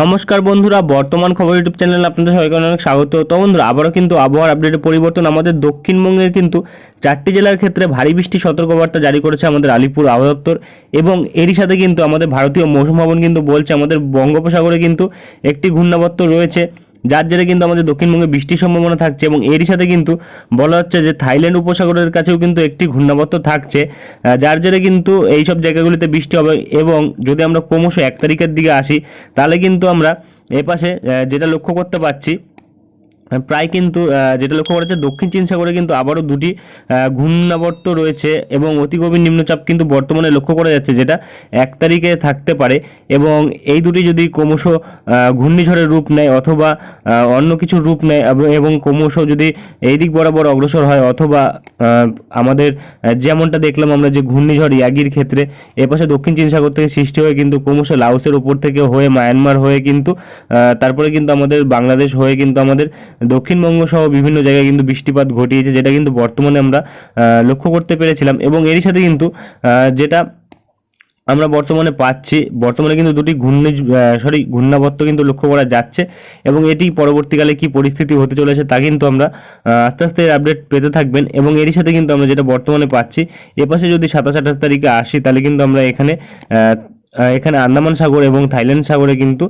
নমস্কার বন্ধুরা, বর্তমান খবর ইউটিউব চ্যানেলে আপনাদের সবাইকে অনেক স্বাগত। তো বন্ধুরা, আবারও কিন্তু আবহাওয়ার আপডেটের পরিবর্তন আমাদের দক্ষিণবঙ্গের কিন্তু চারটি জেলার ক্ষেত্রে ভারী বৃষ্টি সতর্কবার্তা জারি করেছে আমাদের আলিপুর আবহাওয়া দপ্তর এবং এরই সাথে কিন্তু আমাদের ভারতীয় মৌসুম ভবন কিন্তু বলছে আমাদের বঙ্গোপসাগরে কিন্তু একটি ঘূর্ণাবর্ত রয়েছে। যার জেরে কিন্তু আমাদের দক্ষিণবঙ্গে বৃষ্টির সম্ভাবনা থাকছে এবং এরই সাথে কিন্তু বলা হচ্ছে যে থাইল্যান্ড উপসাগরের কাছেও কিন্তু একটি ঘূর্ণাবর্ত থাকছে যার জেরে কিন্তু এই সব জায়গাগুলিতে বৃষ্টি হবে এবং যদি আমরা ক্রমশ এক তারিখের দিকে আসি, তাহলে কিন্তু আমরা এপাশে যেটা লক্ষ্য করতে পারছি প্রায় কিন্তু যেটা লক্ষ্য করা যাচ্ছে দক্ষিণ চীন সাগরে কিন্তু আবারও দুটি ঘূর্ণাবর্ত রয়েছে এবং অতি গভীর নিম্নচাপ কিন্তু বর্তমানে লক্ষ্য করা যাচ্ছে, যেটা এক তারিখে থাকতে পারে এবং এই দুটি যদি ক্রমশ ঘূর্ণিঝড়ের রূপ নেয় অথবা অন্য কিছু রূপ নেয় এবং- ক্রমশ যদি এই দিক বরাবর অগ্রসর হয় অথবা আমাদের যেমনটা দেখলাম আমরা যে ঘূর্ণিঝড় ইয়াগির ক্ষেত্রে, এপাশে দক্ষিণ চীন সাগর থেকে সৃষ্টি হয়ে কিন্তু ক্রমশ লাওসের উপর থেকে হয়ে, মায়ানমার হয়ে কিন্তু তারপরে কিন্তু আমাদের বাংলাদেশ হয়ে কিন্তু আমাদের দক্ষিণবঙ্গ সহ বিভিন্ন জায়গায় কিন্তু বৃষ্টিপাত ঘটিয়েছে, যেটা কিন্তু বর্তমানে আমরা লক্ষ্য করতে পেরেছিলাম। এবং এরই সাথে কিন্তু যেটা আমরা বর্তমানে পাচ্ছি, বর্তমানে কিন্তু দুটি ঘূর্ণি সরি ঘূর্ণাবর্ত কিন্তু লক্ষ্য করা যাচ্ছে এবং এটি পরবর্তীকালে কি পরিস্থিতি হতে চলেছে তা কিন্তু আমরা আস্তে আস্তে আপডেট পেতে থাকবেন। এবং এরই সাথে কিন্তু আমরা যেটা বর্তমানে পাচ্ছি এপাশে যদি সাতাশ আঠাশ তারিখে আসি, তাহলে কিন্তু আমরা এখানে এখানে আন্দামান সাগর এবং থাইল্যান্ড সাগরে কিন্তু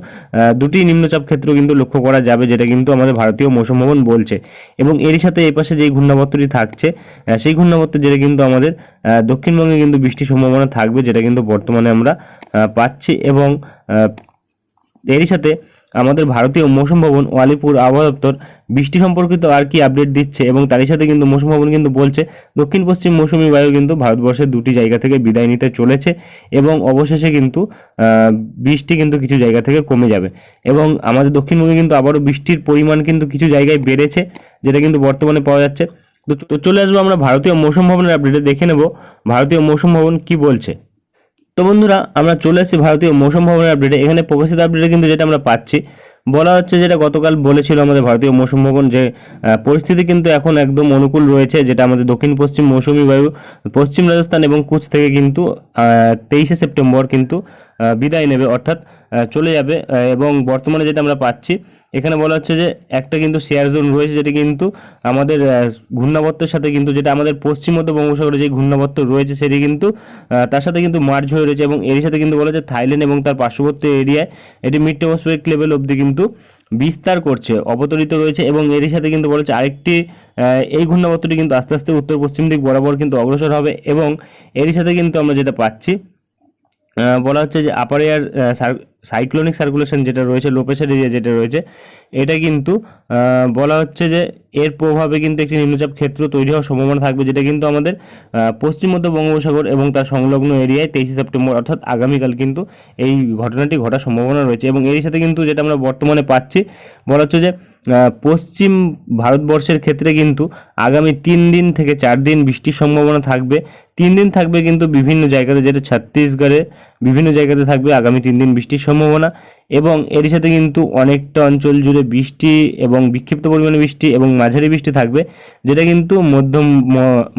দুটি নিম্নচাপ ক্ষেত্র কিন্তু লক্ষ্য করা যাবে, যেটা কিন্তু আমাদের ভারতীয় মৌসুম ভবন বলছে। এবং এরই সাথে এই পাশে যেই ঘূর্ণাবর্তটি থাকছে সেই ঘূর্ণাবর্ত যেটা কিন্তু আমাদের দক্ষিণবঙ্গে কিন্তু বৃষ্টির সম্ভাবনা থাকবে, যেটা কিন্তু বর্তমানে আমরা পাচ্ছি এবং এরই সাথে আমাদের ভারতীয় মৌসুম ভবন ও আলিপুর আবহাওয়া দপ্তর বৃষ্টি সম্পর্কিত আর কি আপডেট দিচ্ছে এবং তারই সাথে কিন্তু মৌসুম ভবন কিন্তু বলছে, দক্ষিণ পশ্চিম মৌসুমী বায়ু কিন্তু ভারতবর্ষের দুটি জায়গা থেকে বিদায় নিতে চলেছে এবং অবশেষে কিন্তু বৃষ্টি কিন্তু কিছু জায়গা থেকে কমে যাবে এবং আমাদের দক্ষিণবঙ্গে কিন্তু আবারও বৃষ্টির পরিমাণ কিন্তু কিছু জায়গায় বেড়েছে যেটা কিন্তু বর্তমানে পাওয়া যাচ্ছে। তো তো চলে আসব আমরা ভারতীয় মৌসুম ভবনের আপডেটে দেখে নেব, ভারতীয় মৌসুম ভবন কি বলছে। তো বন্ধুরা, আমরা চলে এসেছি ভারতীয় মৌসুম ভবনের আপডেটে এখানে প্রকাশিত আপডেটে কিন্তু যেটা আমরা পাচ্ছি, বলা হচ্ছে যেটা গতকাল বলেছিল আমাদের ভারতীয় মৌসুম ভবন যে পরিস্থিতি কিন্তু এখন একদম অনুকূল রয়েছে, যেটা আমাদের দক্ষিণ পশ্চিম মৌসুমী বায়ু, পশ্চিম রাজস্থান এবং কুচ থেকে কিন্তু তেইশে সেপ্টেম্বর কিন্তু বিদায় নেবে, অর্থাৎ চলে যাবে এবং বর্তমানে যেটা আমরা পাচ্ছি এখানে বলা হচ্ছে যে একটা কিন্তু শেয়ার জোন রয়েছে যেটা কিন্তু আমাদের ঘূর্ণাবর্তের সাথে কিন্তু যেটা আমাদের পশ্চিম মধ্য বঙ্গোপসাগরে যে ঘূর্ণাবর্ত রয়েছে সেটি কিন্তু তার সাথে কিন্তু মার্চ হয়ে রয়েছে এবং এর সাথে কিন্তু বলা হচ্ছে থাইল্যান্ড এবং তার পার্শ্ববর্তী এরিয়ায় এটি মিড টেমোস্ফেরিক লেভেল অবধি কিন্তু বিস্তার করছে, অবতরিত রয়েছে এবং এরই সাথে কিন্তু বলা হচ্ছে আরেকটি এই ঘূর্ণাবর্তটি কিন্তু আস্তে আস্তে উত্তর পশ্চিম দিক বরাবর কিন্তু অগ্রসর হবে এবং এরই সাথে কিন্তু আমরা যেটা পাচ্ছি বলা হচ্ছে যে আপার এয়ার সাইক্লোনিক সার্কুলেশন যেটা রয়েছে লো প্রেশার এরিয়া যেটা রয়েছে, এটা কিন্তু বলা হচ্ছে যে এর প্রভাবে কিন্তু একটি নিম্নচাপ ক্ষেত্র তৈরি হওয়ার সম্ভাবনা থাকবে, যেটা কিন্তু আমাদের পশ্চিম মধ্য বঙ্গোপসাগর এবং তার সংলগ্ন এরিয়ায় তেইশে সেপ্টেম্বর, অর্থাৎ আগামীকাল কিন্তু এই ঘটনাটি ঘটার সম্ভাবনা রয়েছে। এবং এর সাথে কিন্তু যেটা আমরা বর্তমানে পাচ্ছি, বলা হচ্ছে যে পশ্চিম ভারতবর্ষের ক্ষেত্রে কিন্তু আগামী তিন দিন থেকে চার দিন বৃষ্টির সম্ভাবনা থাকবে। তিন দিন থাকবে কিন্তু বিভিন্ন জায়গাতে, যেটা ছত্তিশগড়ে বিভিন্ন জায়গাতে থাকবে আগামী তিন দিন বৃষ্টির সম্ভাবনা এবং এর সাথে কিন্তু অনেকটা অঞ্চল জুড়ে বৃষ্টি এবং বিক্ষিপ্ত পরিমাণে বৃষ্টি এবং মাঝারি বৃষ্টি থাকবে, যেটা কিন্তু মধ্য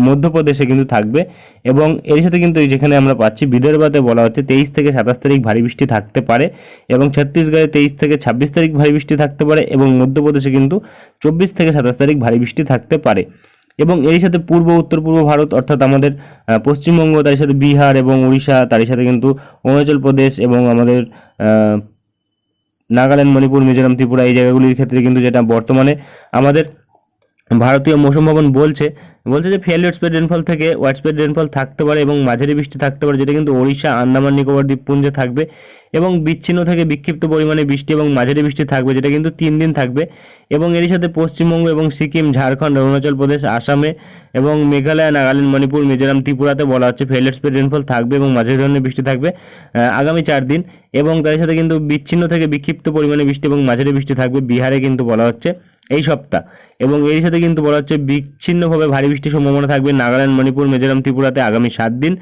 মধ্যপ্রদেশে কিন্তু থাকবে এবং এর সাথে কিন্তু যেখানে আমরা পাচ্ছি বিদর্ভাতে বলা হচ্ছে তেইশ থেকে সাতাশ তারিখ ভারী বৃষ্টি থাকতে পারে এবং ছত্তিশগড়ে তেইশ থেকে ছাব্বিশ তারিখ ভারী বৃষ্টি থাকতে পারে এবং মধ্যপ্রদেশে কিন্তু চব্বিশ থেকে সাতাশ তারিখ ভারী বৃষ্টি থাকতে পারে। এবং এর সাথে পূর্ব, উত্তর পূর্ব ভারত, অর্থাৎ আমাদের পশ্চিমবঙ্গ তার সাথে বিহার এবং উড়িষ্যা তার সাথে কিন্তু অরুণাচল প্রদেশ এবং আমাদের নাগাল্যান্ড, মণিপুর, মিজোরাম, ত্রিপুরা এই জায়গাগুলির ক্ষেত্রে কিন্তু যেটা বর্তমানে আমাদের ভারতীয় মৌসুম ভবন বলছে বলছে যে ফেয়ারলি স্প্রেড রেনফল থেকে ওয়াইড স্প্রেড রেনফল থাকতে পারে এবং মাঝারি বৃষ্টি থাকতে পারে, যেটা কিন্তু ওড়িশা, আন্দামান, নিকোবর, দ্বীপপুঞ্জে থাকবে। এবং বিচ্ছিন্ন থেকে, বিক্ষিপ্ত পরিমাণে বৃষ্টি এবং মাঝারি বৃষ্টি থাকবে, যেটা কিন্তু তিন দিন থাকবে। এবং এরই সাথে পশ্চিমবঙ্গ এবং সিকিম, ঝাড়খণ্ড, অরুণাচল প্রদেশ, আসামে এবং মেঘালয়, নাগাল্যান্ড, মণিপুর, মিজোরাম, ত্রিপুরাতে বলা হচ্ছে ফেলের স্পিড রেনফল থাকবে এবং মাঝারি ধরনের বৃষ্টি থাকবে আগামী চার দিন। এবং তার সাথে কিন্তু বিচ্ছিন্ন থেকে বিক্ষিপ্ত পরিমাণে বৃষ্টি এবং মাঝারি বৃষ্টি থাকবে, বিহারে কিন্তু বলা হচ্ছে। এই সপ্তাহ। এবং এর সাথে কিন্তু বলা হচ্ছে বিচ্ছিন্নভাবে ভারী বৃষ্টির সম্ভাবনা থাকবে নাগাল্যান্ড, মণিপুর, মিজোরাম, ত্রিপুরাতে আগামী সাত দিন।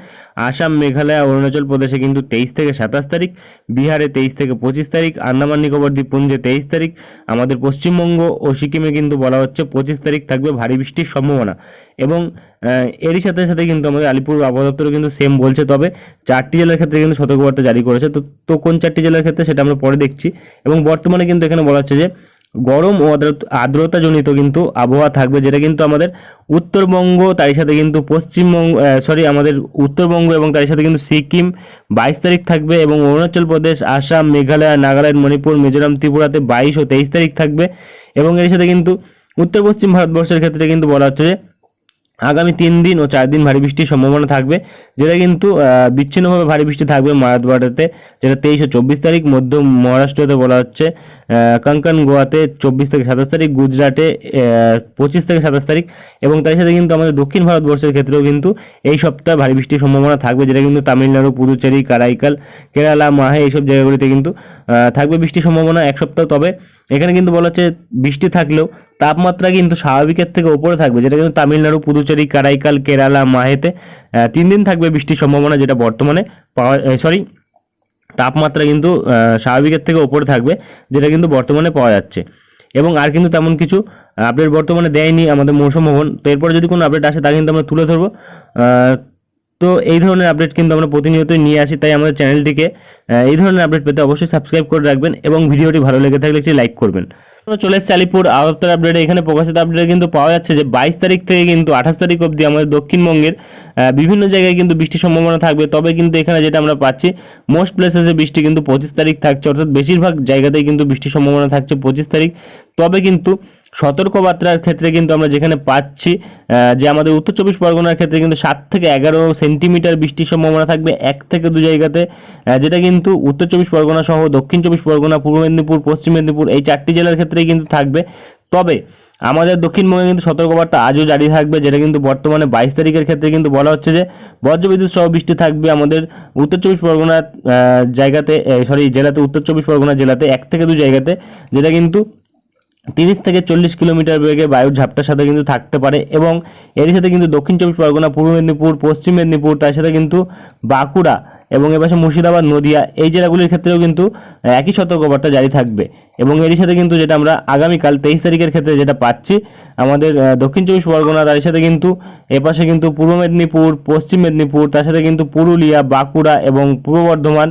আসাম, মেঘালয়, অরুণাচল প্রদেশে কিন্তু তেইশ থেকে সাতাশ তারিখ, বিহারে তেইশ থেকে পঁচিশ তারিখ, আন্দামান, নিকোবর, দ্বীপপুঞ্জে তেইশ তারিখ, আমাদের পশ্চিমবঙ্গ ও সিকিমে কিন্তু বলা হচ্ছে পঁচিশ তারিখ থাকবে ভারী বৃষ্টির সম্ভাবনা। এবং এরই সাথে সাথে কিন্তু আমাদের আলিপুর আবহাওয়া দপ্তরও কিন্তু সেম বলছে। তবে চারটি জেলার ক্ষেত্রে কিন্তু সতর্কবার্তা জারি করেছে। তো তো কোন চারটি জেলার ক্ষেত্রে সেটা আমরা পরে দেখছি। এবং বর্তমানে কিন্তু এখানে বলা হচ্ছে যে গরম ও আর্দ্র- আর্দ্রতাজনিত কিন্তু আবহাওয়া থাকবে, যেটা কিন্তু আমাদের উত্তরবঙ্গ, তারই সাথে কিন্তু পশ্চিমবঙ্গ সরি আমাদের উত্তরবঙ্গ এবং তারই সাথে কিন্তু সিকিম বাইশ তারিখ থাকবে এবং অরুণাচল প্রদেশ, আসাম, মেঘালয়, নাগাল্যান্ড, মণিপুর, মিজোরাম, ত্রিপুরাতে বাইশ ও তেইশ তারিখ থাকবে এবং এর সাথে কিন্তু উত্তর পশ্চিম ভারতবর্ষের ক্ষেত্রে কিন্তু বলা হচ্ছে যে আগামী তিন দিন ও চার দিন ভারী বৃষ্টির সম্ভাবনা থাকবে, যেটা কিন্তু বিচ্ছিন্নভাবে ভারী বৃষ্টি থাকবে মারাঠওয়াড়াতে যেটা তেইশ ও চব্বিশ তারিখ, মধ্য মহারাষ্ট্রতে বলা হচ্ছে। কাঙ্কান গোয়াতে চব্বিশ থেকে সাতাশ তারিখ, গুজরাটে পঁচিশ থেকে সাতাশ তারিখ এবং তার সাথে কিন্তু আমাদের দক্ষিণ ভারতবর্ষের ক্ষেত্রেও কিন্তু এই সপ্তাহে ভারী বৃষ্টির সম্ভাবনা থাকবে, যেটা কিন্তু তামিলনাড়ু, পুদুচেরি, কারাইকাল, কেরালা, মাহে এইসব জায়গাগুলিতে কিন্তু থাকবে বৃষ্টির সম্ভাবনা এক সপ্তাহ। তবে এখানে কিন্তু বলা হচ্ছে বৃষ্টি থাকলেও তাপমাত্রা কিন্তু স্বাভাবিকের থেকে ওপরে থাকবে, যেটা কিন্তু তামিলনাড়ু, পুদুচেরি, কারাইকাল, কেরালা, মাহেতে তিন দিন থাকবে বৃষ্টির সম্ভাবনা যেটা বর্তমানে পাওয়া সরি তাপমাত্রা কিন্তু স্বাভাবিকের থেকে ওপরে থাকবে, যেটা কিন্তু বর্তমানে পাওয়া যাচ্ছে। এবং আর কিন্তু তেমন কিছু আপডেট বর্তমানে দেয়নি আমাদের মৌসুম ভবন তো এরপরে যদি কোনো আপডেট আসে, তা কিন্তু আমরা তুলে ধরবো। তো এই ধরনের আপডেট কিন্তু আমরা প্রতিনিয়তই নিয়ে আসি, তাই আমাদের চ্যানেলটিকে এই ধরনের আপডেট পেতে অবশ্যই সাবস্ক্রাইব করে রাখবেন এবং ভিডিওটি ভালো লেগে থাকলে একটি লাইক করবেন। চলে এসছে আলিপুর। আদপ্তর আপডেটে এখানে প্রকাশিত আপডেটে কিন্তু পাওয়া যাচ্ছে যে বাইশ তারিখ থেকে কিন্তু আঠাশ তারিখ অবধি আমাদের দক্ষিণবঙ্গের বিভিন্ন জায়গায় কিন্তু বৃষ্টির সম্ভাবনা থাকবে। তবে কিন্তু এখানে যেটা আমরা পাচ্ছি মোস্ট প্লেসেসে বৃষ্টি কিন্তু পঁচিশ তারিখ থাকছে। অর্থাৎ বেশিরভাগ জায়গাতেই কিন্তু বৃষ্টির সম্ভাবনা থাকছে পঁচিশ তারিখ। তবে কিন্তু সতর্কবার্তার ক্ষেত্রে কিন্তু আমরা যেখানে পাচ্ছি যে আমাদের উত্তর চব্বিশ পরগনার ক্ষেত্রে কিন্তু সাত থেকে এগারো সেন্টিমিটার বৃষ্টির সম্ভাবনা থাকবে এক থেকে দু জায়গাতে যেটা কিন্তু উত্তর চব্বিশ পরগনা সহ দক্ষিণ চব্বিশ পরগনা, পূর্ব মেদিনীপুর, পশ্চিম মেদিনীপুর এই চারটি জেলার ক্ষেত্রেই কিন্তু থাকবে। তবে আমাদের দক্ষিণবঙ্গে কিন্তু সতর্কবার্তা আজও জারি থাকবে, যেটা কিন্তু বর্তমানে বাইশ তারিখের ক্ষেত্রে কিন্তু বলা হচ্ছে যে বজ্রবিদ্যুৎ সহ বৃষ্টি থাকবে আমাদের উত্তর চব্বিশ পরগনা জায়গাতে সরি জেলাতে, উত্তর চব্বিশ পরগনা জেলাতে এক থেকে দু জায়গাতে, যেটা কিন্তু তিরিশ থেকে চল্লিশ কিলোমিটার বেগে বায়ুর ঝাপটার সাথে কিন্তু থাকতে পারে এবং এর সাথে কিন্তু দক্ষিণ চব্বিশ পরগনা, পূর্ব মেদিনীপুর, পশ্চিম মেদিনীপুর, তার সাথে কিন্তু বাঁকুড়া এবং এপাশে মুর্শিদাবাদ, নদিয়া এই জেলাগুলির ক্ষেত্রেও কিন্তু একই সতর্কবার্তা জারি থাকবে। এবং এর সাথে কিন্তু যেটা আমরা আগামীকাল তেইশ তারিখের ক্ষেত্রে যেটা পাচ্ছি, আমাদের দক্ষিণ চব্বিশ পরগনা, তার সাথে কিন্তু এপাশে কিন্তু পূর্ব মেদিনীপুর, পশ্চিম মেদিনীপুর, তার সাথে কিন্তু পুরুলিয়া, বাঁকুড়া এবং পূর্ব বর্ধমান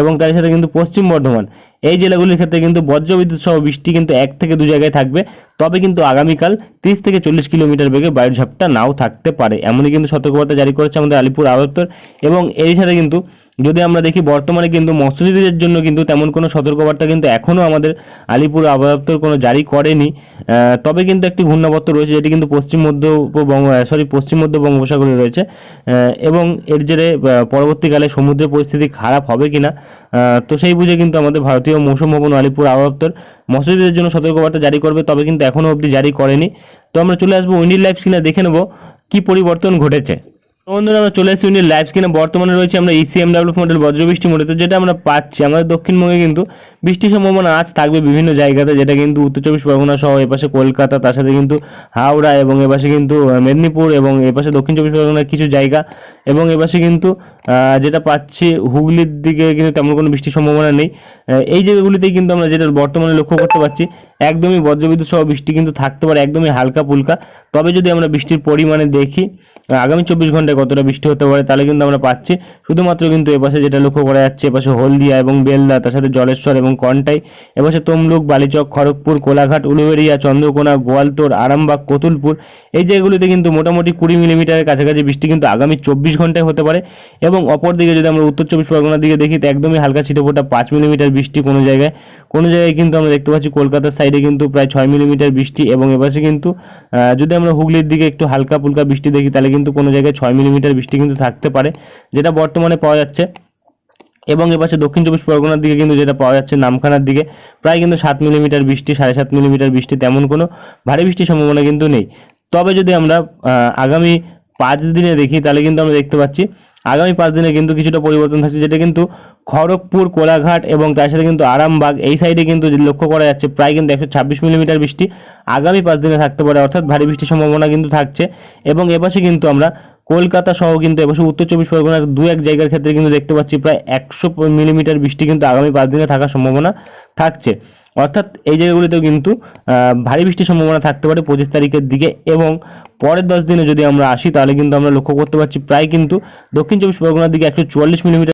এবং তার সাথে কিন্তু পশ্চিম বর্ধমান। এই জেলাগুলির ক্ষেত্রে কিন্তু বজ্রবিদ্যুৎ সহ বৃষ্টি কিন্তু এক থেকে দু জায়গায় থাকবে। তবে কিন্তু আগামীকাল তিরিশ থেকে চল্লিশ কিলোমিটার বেগে বায়ুর ঝাপটা নাও থাকতে পারে, এমনই কিন্তু সতর্কবার্তা জারি করেছে আমাদের আলিপুর আদপ্তর এবং এর সাথে কিন্তু যদি আমরা দেখি বর্তমানে কিন্তু মৎস্যজীবীদের জন্য কিন্তু তেমন কোনো সতর্কবার্তা কিন্তু এখনও আমাদের আলিপুর আবহাওয়া কোনো জারি করেনি। তবে কিন্তু একটি ঘূর্ণাবর্ত রয়েছে যেটি কিন্তু পশ্চিম মধ্য উপবঙ্গ সরি পশ্চিম মধ্য বঙ্গোপসাগরে রয়েছে। এবং এর জেরে পরবর্তীকালে সমুদ্রের পরিস্থিতি খারাপ হবে কিনা তো সেই বুঝে কিন্তু আমাদের ভারতীয় মৌসুম ভবন আলিপুর আবহাওয়া দপ্তর মৎস্যজীবীদের জন্য সতর্কবার্তা জারি করবে, তবে কিন্তু এখনও অবধি জারি করেনি। তো আমরা চলে আসব উইন্ডিল লাইফ স্ক্রিনে দেখে নেব কী পরিবর্তন ঘটেছে। বন্ধুরা, আমরা চলে এসেছি ইউনিট লাইভ স্ক্রিনে বর্তমানে রয়েছে আমরা E ইসিএম ডেভেলপ মডেল বজ্রবৃষ্টি মডেল তো যেটা আমরা পাচ্ছি। আমাদের দক্ষিণবঙ্গে কিন্তু বৃষ্টির সম্ভাবনা আজ থাকবে বিভিন্ন জায়গাতে, যেটা কিন্তু উত্তর চব্বিশ পরগনা সহ এপাশে কলকাতা, তার সাথে কিন্তু হাওড়া এবং এপাশে কিন্তু মেদিনীপুর এবং এপাশে দক্ষিণ চব্বিশ পরগনার কিছু জায়গা। এবং এপাশে কিন্তু যেটা পাচ্ছি হুগলির দিকে কিন্তু তেমন কোনো বৃষ্টির সম্ভাবনা নেই। এই জায়গাগুলিতেই কিন্তু আমরা যেটা বর্তমানে লক্ষ্য করতে পারছি, একদমই বজ্রবিদ্যুৎ সহ বৃষ্টি কিন্তু থাকতে পারে, একদমই হালকা পুলকা তবে যদি আমরা বৃষ্টির পরিমাণে দেখি আগামী চব্বিশ ঘন্টায় কতটা বৃষ্টি হতে পারে তাহলে কিন্তু আমরা পাচ্ছি। শুধুমাত্র কিন্তু এপাশে যেটা লক্ষ্য করা যাচ্ছে এপাশে হলদিয়া এবং বেলদা, তার সাথে জলেশ্বর এবং কন্টাই এপাশে তমলুক, বালিচক, খড়গপুর, কোলাঘাট, উলুবেড়িয়া, চন্দ্রকোনা, গোয়ালতোর, আরামবাগ, কতুলপুর। এই জায়গাগুলিতে কিন্তু মোটামুটি কুড়ি মিলিমিটারের কাছাকাছি বৃষ্টি কিন্তু আগামী চব্বিশ ঘন্টায় হতে পারে এবং অপরদিকে যদি আমরা উত্তর চব্বিশ পরগনার দিকে দেখি, তো একদমই হালকা ছিটেফোঁটা পাঁচ মিলিমিটার বৃষ্টি কোনো জায়গায়। কোনো জায়গায় কিন্তু আমরা দেখতে পাচ্ছি কলকাতার সাইডে কিন্তু প্রায় ছয় মিলিমিটার বৃষ্টি এবং এপাশে কিন্তু যদি আমরা হুগলির দিকে একটু হালকা পুলকা বৃষ্টি দেখি, তাহলে কিন্তু কোনো জায়গায় ছয় মিলিমিটার বৃষ্টি কিন্তু থাকতে পারে, যেটা বর্তমানে পাওয়া যাচ্ছে। এবং এপাশে দক্ষিণ চব্বিশ পরগনার দিকে কিন্তু যেটা পাওয়া যাচ্ছে নামখানার দিকে, প্রায় কিন্তু সাত মিলিমিটার বৃষ্টি, সাড়ে সাত মিলিমিটার বৃষ্টি তেমন কোনো ভারী বৃষ্টির সম্ভাবনা কিন্তু নেই। তবে যদি আমরা আগামী পাঁচ দিনে দেখি, তাহলে কিন্তু আমরা দেখতে পাচ্ছি, আগামী পাঁচ দিনে কিন্তু কিছুটা পরিবর্তন থাকছে যেটা কিন্তু খড়গপুর, কোলাঘাট এবং তার সাথে কিন্তু আরামবাগ, এই সাইডে কিন্তু লক্ষ্য করা যাচ্ছে, প্রায় কিন্তু একশো ছাব্বিশ মিলিমিটার বৃষ্টি আগামী পাঁচ দিনে থাকতে পারে, অর্থাৎ ভারী বৃষ্টির সম্ভাবনা কিন্তু থাকছে এবং এপাশে কিন্তু আমরা কলকাতা সহ কিন্তু এপাশে উত্তর চব্বিশ পরগনার দু এক জায়গার ক্ষেত্রে কিন্তু দেখতে পাচ্ছি, প্রায় একশো মিলিমিটার বৃষ্টি কিন্তু আগামী পাঁচ দিনে থাকার সম্ভাবনা থাকছে। অর্থাৎ এই জায়গাগুলিতেও কিন্তু ভারী বৃষ্টির সম্ভাবনা থাকতে পারে পঁচিশ তারিখের দিকে এবং পরের দশ দিনে যদি আমরা আসি, তাহলে কিন্তু আমরা লক্ষ্য করতে পারছি প্রায় কিন্তু দক্ষিণ চব্বিশ পরগনার দিকে একশো চুয়াল্লিশ মিলিমিটার